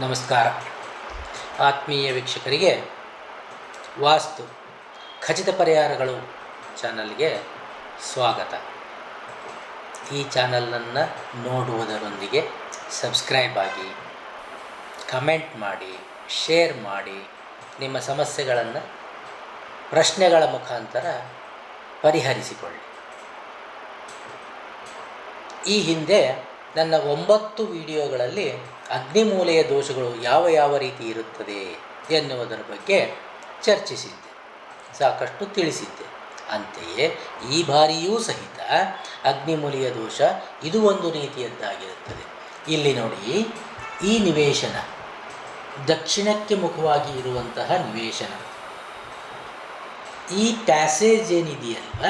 ನಮಸ್ಕಾರ. ಆತ್ಮೀಯ ವೀಕ್ಷಕರಿಗೆ, ವಾಸ್ತು ಖಚಿತ ಪರಿಹಾರಗಳು ಚಾನಲ್ಗೆ ಸ್ವಾಗತ. ಈ ಚಾನಲನ್ನು ನೋಡುವುದರೊಂದಿಗೆ ಸಬ್ಸ್ಕ್ರೈಬ್ ಆಗಿ, ಕಮೆಂಟ್ ಮಾಡಿ, ಶೇರ್ ಮಾಡಿ, ನಿಮ್ಮ ಸಮಸ್ಯೆಗಳನ್ನು ಪ್ರಶ್ನೆಗಳ ಮುಖಾಂತರ ಪರಿಹರಿಸಿಕೊಳ್ಳಿ. ಈ ಹಿಂದೆ ನನ್ನ ಒಂಬತ್ತು ವಿಡಿಯೋಗಳಲ್ಲಿ ಅಗ್ನಿಮೂಲೆಯ ದೋಷಗಳು ಯಾವ ಯಾವ ರೀತಿ ಇರುತ್ತದೆ ಎನ್ನುವುದರ ಬಗ್ಗೆ ಚರ್ಚಿಸಿದ್ದೆ. ಸಾಕಷ್ಟು ತಿಳಿಸಿದ್ದೆ. ಅಂತೆಯೇ ಈ ಬಾರಿಯೂ ಸಹಿತ ಅಗ್ನಿಮೂಲೆಯ ದೋಷ ಇದು ಒಂದು ರೀತಿಯದ್ದಾಗಿರುತ್ತದೆ. ಇಲ್ಲಿ ನೋಡಿ, ಈ ನಿವೇಶನ, ದಕ್ಷಿಣಕ್ಕೆ ಮುಖವಾಗಿ ಇರುವಂತಹ ನಿವೇಶನ. ಈ ಪ್ಯಾಸೇಜ್ ಏನಿದೆಯಲ್ವ?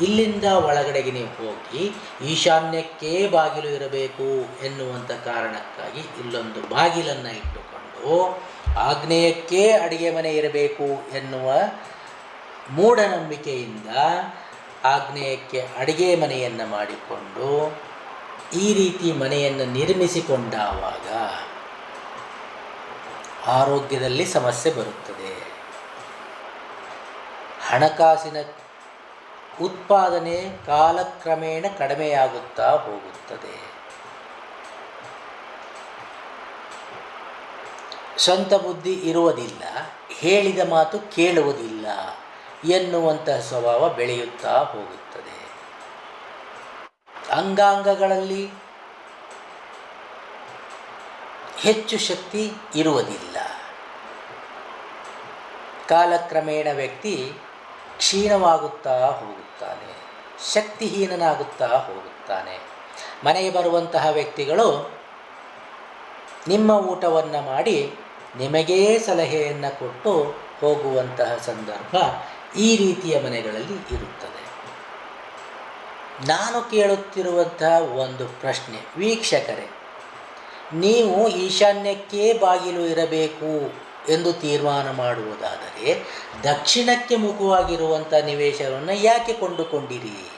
ಇಲ್ಲಿಂದ ಒಳಗಡೆಗೆ ನೀವು ಹೋಗಿ ಈಶಾನ್ಯಕ್ಕೆ ಬಾಗಿಲು ಇರಬೇಕು ಎನ್ನುವಂಥ ಕಾರಣಕ್ಕಾಗಿ ಇಲ್ಲೊಂದು ಬಾಗಿಲನ್ನು ಇಟ್ಟುಕೊಂಡು ಆಗ್ನೇಯಕ್ಕೆ ಅಡಿಗೆ ಮನೆ ಇರಬೇಕು ಎನ್ನುವ ಮೂಢನಂಬಿಕೆಯಿಂದ ಆಗ್ನೇಯಕ್ಕೆ ಅಡಿಗೆ ಮನೆಯನ್ನು ಮಾಡಿಕೊಂಡು ಈ ರೀತಿ ಮನೆಯನ್ನು ನಿರ್ಮಿಸಿಕೊಂಡಾವಾಗ ಆರೋಗ್ಯದಲ್ಲಿ ಸಮಸ್ಯೆ ಬರುತ್ತದೆ. ಹಣಕಾಸಿನ ಉತ್ಪಾದನೆ ಕಾಲಕ್ರಮೇಣ ಕಡಿಮೆಯಾಗುತ್ತಾ ಹೋಗುತ್ತದೆ. ಸ್ವಂತ ಬುದ್ಧಿ ಇರುವುದಿಲ್ಲ, ಹೇಳಿದ ಮಾತು ಕೇಳುವುದಿಲ್ಲ ಎನ್ನುವಂತಹ ಸ್ವಭಾವ ಬೆಳೆಯುತ್ತಾ ಹೋಗುತ್ತದೆ. ಅಂಗಾಂಗಗಳಲ್ಲಿ ಹೆಚ್ಚು ಶಕ್ತಿ ಇರುವುದಿಲ್ಲ. ಕಾಲಕ್ರಮೇಣ ವ್ಯಕ್ತಿ ಕ್ಷೀಣವಾಗುತ್ತಾ ಹೋಗುತ್ತಾನೆ, ಶಕ್ತಿಹೀನನಾಗುತ್ತಾ ಹೋಗುತ್ತಾನೆ. ಮನೆಗೆ ಬರುವಂತಹ ವ್ಯಕ್ತಿಗಳು ನಿಮ್ಮ ಊಟವನ್ನು ಮಾಡಿ ನಿಮಗೇ ಸಲಹೆಯನ್ನು ಕೊಟ್ಟು ಹೋಗುವಂತಹ ಸಂದರ್ಭ ಈ ರೀತಿಯ ಮನೆಗಳಲ್ಲಿ ಇರುತ್ತದೆ. ನಾನು ಕೇಳುತ್ತಿರುವಂತಹ ಒಂದು ಪ್ರಶ್ನೆ, ವೀಕ್ಷಕರೇ, ನೀವು ಈಶಾನ್ಯಕ್ಕೇ ಬಾಗಿಲು ಇರಬೇಕು. ಎಂದು ತೀರ್ಮಾನ ಮಾಡುವುದಾದರೆ ದಕ್ಷಿಣಕ್ಕೆ ಮುಖವಾಗಿರುವಂಥ ನಿವೇಶವನ್ನು ಯಾಕೆ ಕೊಂಡುಕೊಂಡಿರಿ?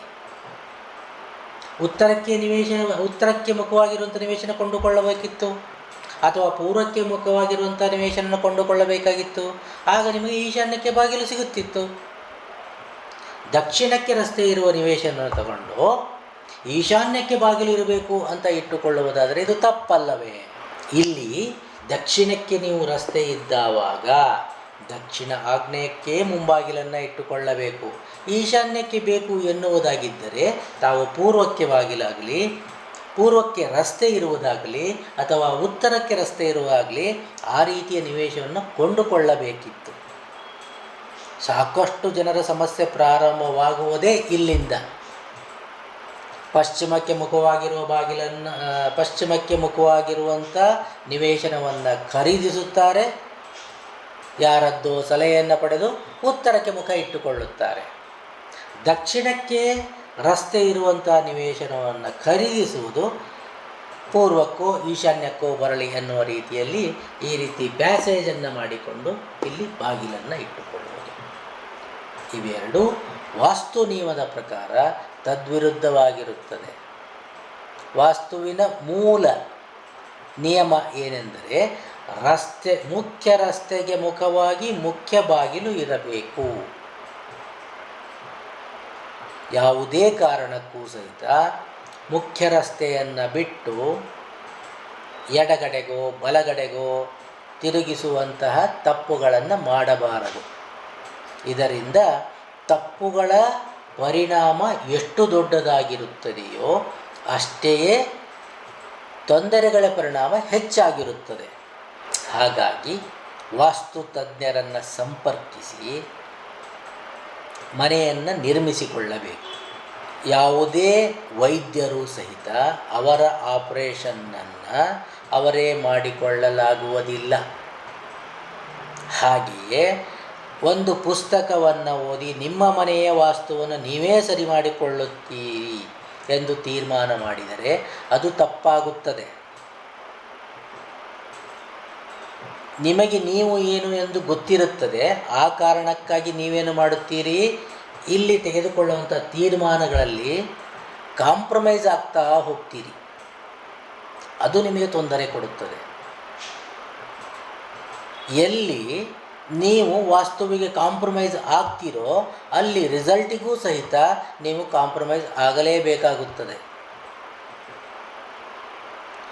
ಉತ್ತರಕ್ಕೆ ನಿವೇಶ, ಉತ್ತರಕ್ಕೆ ಮುಖವಾಗಿರುವಂಥ ನಿವೇಶನ ಕೊಂಡುಕೊಳ್ಳಬೇಕಿತ್ತು? ಅಥವಾ ಪೂರ್ವಕ್ಕೆ ಮುಖವಾಗಿರುವಂಥ ನಿವೇಶನ ಕೊಂಡುಕೊಳ್ಳಬೇಕಾಗಿತ್ತು? ಆಗ ನಿಮಗೆ ಈಶಾನ್ಯಕ್ಕೆ ಬಾಗಿಲು ಸಿಗುತ್ತಿತ್ತು. ದಕ್ಷಿಣಕ್ಕೆ ರಸ್ತೆ ಇರುವ ನಿವೇಶನ ತಗೊಂಡು ಈಶಾನ್ಯಕ್ಕೆ ಬಾಗಿಲು ಇರಬೇಕು ಅಂತ ಇಟ್ಟುಕೊಳ್ಳುವುದಾದರೆ ಇದು ತಪ್ಪಲ್ಲವೇ? ಇಲ್ಲಿ ದಕ್ಷಿಣಕ್ಕೆ ನೀವು ರಸ್ತೆ ಇದ್ದಾವಾಗ ದಕ್ಷಿಣ ಆಗ್ನೇಯಕ್ಕೆ ಮುಂಬಾಗಿಲನ್ನು ಇಟ್ಟುಕೊಳ್ಳಬೇಕು. ಈಶಾನ್ಯಕ್ಕೆ ಬೇಕು ಎನ್ನುವುದಾಗಿದ್ದರೆ ತಾವು ಪೂರ್ವಕ್ಕೆ ಬಾಗಿಲಾಗಲಿ ಪೂರ್ವಕ್ಕೆ ರಸ್ತೆ ಇರುವುದಾಗಲಿ ಅಥವಾ ಉತ್ತರಕ್ಕೆ ರಸ್ತೆ ಇರುವಾಗಲಿ ಆ ರೀತಿಯ ನಿವೇಶವನ್ನು ಕೊಂಡುಕೊಳ್ಳಬೇಕಿತ್ತು. ಸಾಕಷ್ಟು ಜನರ ಸಮಸ್ಯೆ ಪ್ರಾರಂಭವಾಗುವುದೇ ಇಲ್ಲಿಂದ. ಪಶ್ಚಿಮಕ್ಕೆ ಮುಖವಾಗಿರುವ ಬಾಗಿಲನ್ನು ಪಶ್ಚಿಮಕ್ಕೆ ಮುಖವಾಗಿರುವಂಥ ನಿವೇಶನವನ್ನು ಖರೀದಿಸುತ್ತಾರೆ. ಯಾರದ್ದು ಸಲಹೆಯನ್ನು ಪಡೆದು ಉತ್ತರಕ್ಕೆ ಮುಖ ಇಟ್ಟುಕೊಳ್ಳುತ್ತಾರೆ. ದಕ್ಷಿಣಕ್ಕೆ ರಸ್ತೆ ಇರುವಂಥ ನಿವೇಶನವನ್ನು ಖರೀದಿಸುವುದು ಪೂರ್ವಕ್ಕೋ ಈಶಾನ್ಯಕ್ಕೋ ಬರಲಿ ಎನ್ನುವ ರೀತಿಯಲ್ಲಿ ಈ ರೀತಿ ಪ್ಯಾಸೇಜನ್ನು ಮಾಡಿಕೊಂಡು ಇಲ್ಲಿ ಬಾಗಿಲನ್ನು ಇಟ್ಟುಕೊಳ್ಳುವುದು. ಇವೆರಡೂ ವಾಸ್ತು ನಿಯಮದ ಪ್ರಕಾರ ತದ್ವಿರುದ್ಧವಾಗಿರುತ್ತದೆ. ವಾಸ್ತುವಿನ ಮೂಲ ನಿಯಮ ಏನೆಂದರೆ ರಸ್ತೆ, ಮುಖ್ಯ ರಸ್ತೆಗೆ ಮುಖವಾಗಿ ಮುಖ್ಯ ಬಾಗಿಲು ಇರಬೇಕು. ಯಾವುದೇ ಕಾರಣಕ್ಕೂ ಸಹಿತ ಮುಖ್ಯ ರಸ್ತೆಯನ್ನು ಬಿಟ್ಟು ಎಡಗಡೆಗೋ, ಬಲಗಡೆಗೋ ತಿರುಗಿಸುವಂತಹ ತಪ್ಪುಗಳನ್ನು ಮಾಡಬಾರದು. ಇದರಿಂದ ತಪ್ಪುಗಳ ಪರಿಣಾಮ ಎಷ್ಟು ದೊಡ್ಡದಾಗಿರುತ್ತದೆಯೋ ಅಷ್ಟೆಯೇ ತೊಂದರೆಗಳ ಪರಿಣಾಮ ಹೆಚ್ಚಾಗಿರುತ್ತದೆ. ಹಾಗಾಗಿ ವಾಸ್ತು ತಜ್ಞರನ್ನು ಸಂಪರ್ಕಿಸಿ ಮನೆಯನ್ನು ನಿರ್ಮಿಸಿಕೊಳ್ಳಬೇಕು. ಯಾವುದೇ ವೈದ್ಯರು ಸಹಿತ ಅವರ ಆಪರೇಷನ್ನನ್ನು ಅವರೇ ಮಾಡಿಕೊಳ್ಳಲಾಗುವುದಿಲ್ಲ. ಹಾಗೆಯೇ ಒಂದು ಪುಸ್ತಕವನ್ನು ಓದಿ ನಿಮ್ಮ ಮನೆಯ ವಾಸ್ತುವನ್ನು ನೀವೇ ಸರಿ ಮಾಡಿಕೊಳ್ಳುತ್ತೀರಿ ಎಂದು ತೀರ್ಮಾನ ಮಾಡಿದರೆ ಅದು ತಪ್ಪಾಗುತ್ತದೆ. ನಿಮಗೆ ನೀವು ಏನು ಎಂದು ಗೊತ್ತಿರುತ್ತದೆ, ಆ ಕಾರಣಕ್ಕಾಗಿ ನೀವೇನು ಮಾಡುತ್ತೀರಿ? ಇಲ್ಲಿ ತೆಗೆದುಕೊಳ್ಳುವಂಥ ತೀರ್ಮಾನಗಳಲ್ಲಿ ಕಾಂಪ್ರಮೈಸ್ ಆಗ್ತಾ ಹೋಗ್ತೀರಿ. ಅದು ನಿಮಗೆ ತೊಂದರೆ ಕೊಡುತ್ತದೆ. ಎಲ್ಲಿ ನೀವು ವಾಸ್ತುವಿಗೆ ಕಾಂಪ್ರಮೈಸ್ ಆಗ್ತಿರೋ, ಅಲ್ಲಿ ರಿಸಲ್ಟಿಗೂ ಸಹಿತ ನೀವು ಕಾಂಪ್ರಮೈಸ್ ಆಗಲೇಬೇಕಾಗುತ್ತದೆ.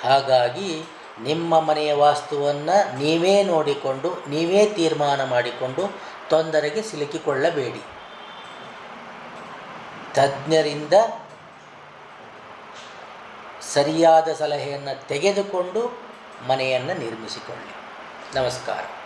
ಹಾಗಾಗಿ, ನಿಮ್ಮ ಮನೆಯ ವಾಸ್ತುವನ್ನು ನೀವೇ ನೋಡಿಕೊಂಡು, ನೀವೇ ತೀರ್ಮಾನ ಮಾಡಿಕೊಂಡು ತೊಂದರೆಗೆ ಸಿಲುಕಿಕೊಳ್ಳಬೇಡಿ. ತಜ್ಞರಿಂದ ಸರಿಯಾದ ಸಲಹೆಯನ್ನು ತೆಗೆದುಕೊಂಡು ಮನೆಯನ್ನು ನಿರ್ಮಿಸಿಕೊಳ್ಳಿ. ನಮಸ್ಕಾರ.